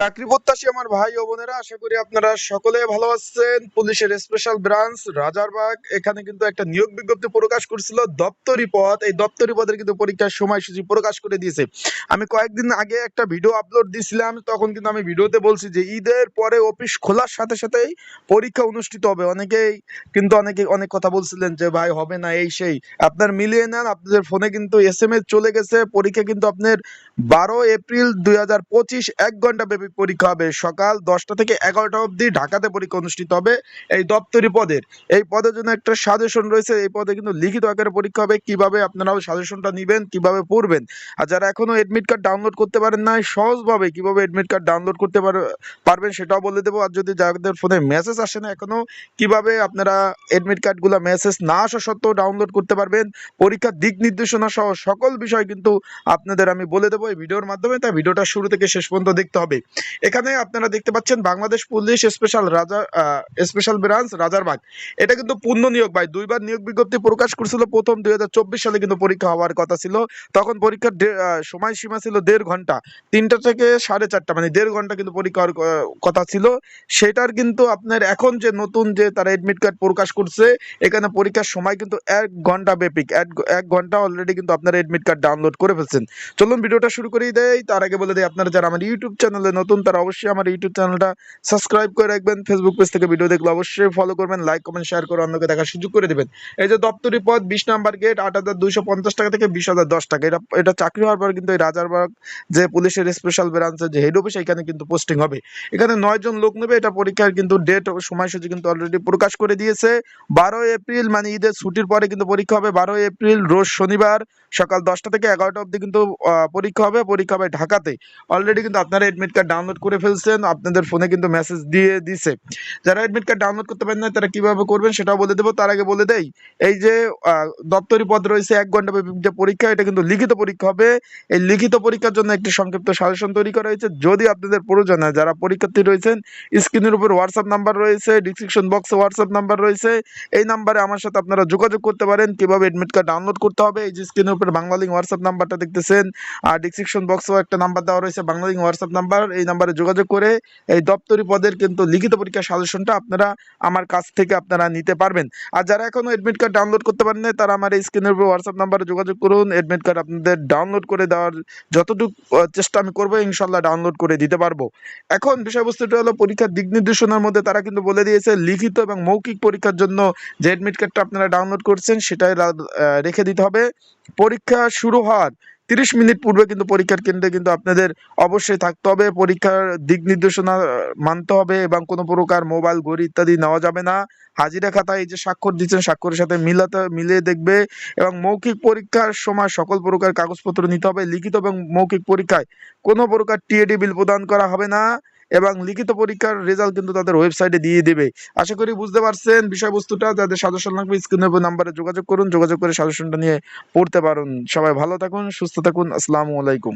চাকরি প্রত্যাশী আমার ভাই ও বোনেরা, আশা করি আপনারা সকলে ভালো আছেন। পুলিশের স্পেশাল ব্রাঞ্চ রাজারবাগ, এখানে কিন্তু একটা নিয়োগ বিজ্ঞপ্তি প্রকাশ করছিল। দপ্তরি পদ, এই দপ্তরি পদের কিন্তু পরীক্ষার সময়সূচি প্রকাশ করে দিয়েছে। আমি কয়েকদিন আগে একটা ভিডিও আপলোড দিয়েছিলাম, তখন কিন্তু আমি ভিডিওতে বলছি যে, ঈদের পরে অফিস খোলার সাথে সাথেই পরীক্ষা অনুষ্ঠিত হবে। অনেকেই কিন্তু অনেকে অনেক কথা বলছিলেন যে, ভাই, হবে না এই সেই। আপনার মিলিয়ে নেন, আপনাদের ফোনে কিন্তু এস চলে গেছে। পরীক্ষা কিন্তু আপনার বারো এপ্রিল দুই হাজার পঁচিশ, এক ঘণ্টা ব্যাপী পরীক্ষা হবে সকাল দশটা থেকে এগারোটা অবধি। ঢাকাতে পরীক্ষা অনুষ্ঠিত হবে এই দপ্তরি পদের। এই পদের জন্য একটা সাজেশন রয়েছে। এই পদে কিন্তু লিখিত আকারে পরীক্ষা হবে। কীভাবে আপনারা সাজেশনটা নেবেন, কীভাবে পড়বেন? আর যারা এখনও এডমিট কার্ড ডাউনলোড করতে পারেন না সহজভাবে কীভাবে এডমিট কার্ড ডাউনলোড করতে পার- পারবেন সেটাও বলে দেবো। আর যদি যাদের ফোনে মেসেজ আসে না এখনও, কীভাবে আপনারা এডমিট কার্ডগুলো মেসেজ না আসা সত্ত্বেও ডাউনলোড করতে পারবেন? পরীক্ষার দিক নির্দেশনা সহ সকল বিষয় কিন্তু আপনাদের আমি বলে দেবো এই ভিডিওর মাধ্যমে। তাই ভিডিওটা শুরু থেকে শেষ পর্যন্ত দেখতে হবে। এখানে আপনারা দেখতে পাচ্ছেন বাংলাদেশ পুলিশ স্পেশাল রাজা স্পেশাল ব্রাঞ্চ রাজারবাগ এটা কিন্তু পূর্ণ নিয়োগ ভাই। দুইবার নিয়োগ বিজ্ঞপ্তি প্রকাশ করছিল, প্রথম দুই সালে কিন্তু পরীক্ষা হওয়ার কথা ছিল। তখন পরীক্ষার সময়সীমা ছিল দেড় ঘণ্টা। তিনটা থেকে সাড়ে চারটা মানে দেড় ঘণ্টা কিন্তু পরীক্ষা হওয়ার কথা ছিল। সেটার কিন্তু আপনার এখন যে নতুন যে তারা এডমিট কার্ড প্রকাশ করছে, এখানে পরীক্ষার সময় কিন্তু এক ঘণ্টা ব্যাপিক এক ঘণ্টা অলরেডি কিন্তু আপনারা এডমিট কার্ড ডাউনলোড করে ফেলছেন। চলুন ভিডিওটা শুরু করেই দেয় তার আগে বলে দেয় আপনারা যারা আমার ইউটিউব চ্যানেলে নতুন তারা অবশ্যই আমার ইউটিউব চ্যানেলটা সাবস্ক্রাইব করে রাখবেন। ফেসবুক পেজ থেকে ভিডিও দেখলে অবশ্যই ফলো করবেন লাইক কমেন্ট শেয়ার করে অন্যকে দেখার সুযোগ করে দেবেন। এই যে দপ্তরি পদ, বিশ নাম্বার গেট আট হাজার দুইশো পঞ্চাশ টাকা থেকে বিশ হাজার দশ টাকা। এটা এটা চাকরি হওয়ার পর কিন্তু এই রাজারবাগ যে পুলিশের স্পেশাল ব্রাঞ্চের যে হেড অফিস এখানে কিন্তু পোস্টিং হবে। এখানে নয় জন লোক নেবে, এটা পরীক্ষার কিন্তু ডেট সময়সূচি কিন্তু অলরেডি প্রকাশ করে দিয়েছে। বারো এপ্রিল মানে ঈদের ছুটির পরে কিন্তু পরীক্ষা হবে। বারো এপ্রিল, রোজ শনিবার, সকাল দশটা থেকে এগারোটা অবধি কিন্তু পরীক্ষা হবে। পরীক্ষা হবে ঢাকাতে। অলরেডি কিন্তু আপনারা এডমিট কার্ড ডাউনলোড করে ফেলছেন, আপনাদের ফোনে কিন্তু মেসেজ দিয়ে দিছে। যারা এডমিট কার্ড ডাউনলোড করতে পারেন না তারা কীভাবে করবেন সেটাও বলে দেবো। তার আগে বলে দেই, এই যে দপ্তরি পদ রয়েছে, এক ঘণ্টা যে পরীক্ষা, এটা কিন্তু লিখিত পরীক্ষা হবে। এই লিখিত পরীক্ষার জন্য একটি সংক্ষিপ্ত সাজেশন তৈরি করা হয়েছে। যদি আপনাদের প্রয়োজন হয়, যারা পরীক্ষার্থী রয়েছেন স্ক্রিনের উপর হোয়াটসঅ্যাপ নাম্বার রয়েছে ডিসক্রিপশন বক্সে হোয়াটসঅ্যাপ নাম্বার রয়েছে। এই নাম্বারে আমার সাথে আপনারা যোগাযোগ করতে পারেন, কীভাবে অ্যাডমিট কার্ড ডাউনলোড করতে হবে। এই যে স্ক্রিনের উপর বাংলা লিঙ্ক হোয়াটসঅ্যাপ নাম্বারটা দেখতেছেন, আর ডিসক্রিপশন বক্সেও একটা নাম্বার দেওয়া রয়েছে বাংলা লিঙ্ক হোয়াটসঅ্যাপ নাম্বার এই নাম্বারে যোগাযোগ করে এই দপ্তরি পদের কিন্তু লিখিত পরীক্ষার সাজেশনটা আপনারা আমার কাছ থেকে আপনারা নিতে পারবেন। আর যারা এখনও এডমিট কার্ড ডাউনলোড করতে পারেন না তারা আমার এই স্ক্রিনের উপর হোয়াটসঅ্যাপ নাম্বারে যোগাযোগ করুন। এডমিট কার্ড আপনাদের ডাউনলোড করে দেওয়ার যতটুকু চেষ্টা আমি করব ইনশাল্লাহ ডাউনলোড করে দিতে পারব। এখন বিষয়বস্তুটা হলো পরীক্ষার দিক নির্দেশনার মধ্যে তারা কিন্তু বলে দিয়েছে, লিখিত এবং মৌখিক পরীক্ষার জন্য যে এডমিট কার্ডটা আপনারা ডাউনলোড করছেন, সেটাই রেখে দিতে হবে। পরীক্ষা শুরু হওয়ার তিরিশ মিনিট পূর্বে কিন্তু পরীক্ষার কেন্দ্রে কিন্তু আপনাদের অবশ্যই থাকতে হবে। পরীক্ষার দিক নির্দেশনা মানতে হবে এবং কোনো প্রকার মোবাইল, ঘড়ি ইত্যাদি নেওয়া যাবে না। হাজিরা খাতায় এই যে স্বাক্ষর দিচ্ছেন, স্বাক্ষরের সাথে মিলাতে, মিলিয়ে দেখবে এবং মৌখিক পরীক্ষার সময় সকল প্রকার কাগজপত্র নিতে হবে। লিখিত এবং মৌখিক পরীক্ষায় কোনো প্রকার টিএডি বিল প্রদান করা হবে না। এবং লিখিত পরীক্ষার রেজাল্ট কিন্তু তাদের ওয়েবসাইটে দিয়ে দেবে। আশা করি বুঝতে পারছেন বিষয়বস্তুটা। যাদের সাজেশন লাগবে স্ক্রিনের উপর নাম্বারে যোগাযোগ করুন। যোগাযোগ করে সাজেশনটা নিয়ে পড়তে পারুন। সবাই ভালো থাকুন, সুস্থ থাকুন। আসসালামু আলাইকুম।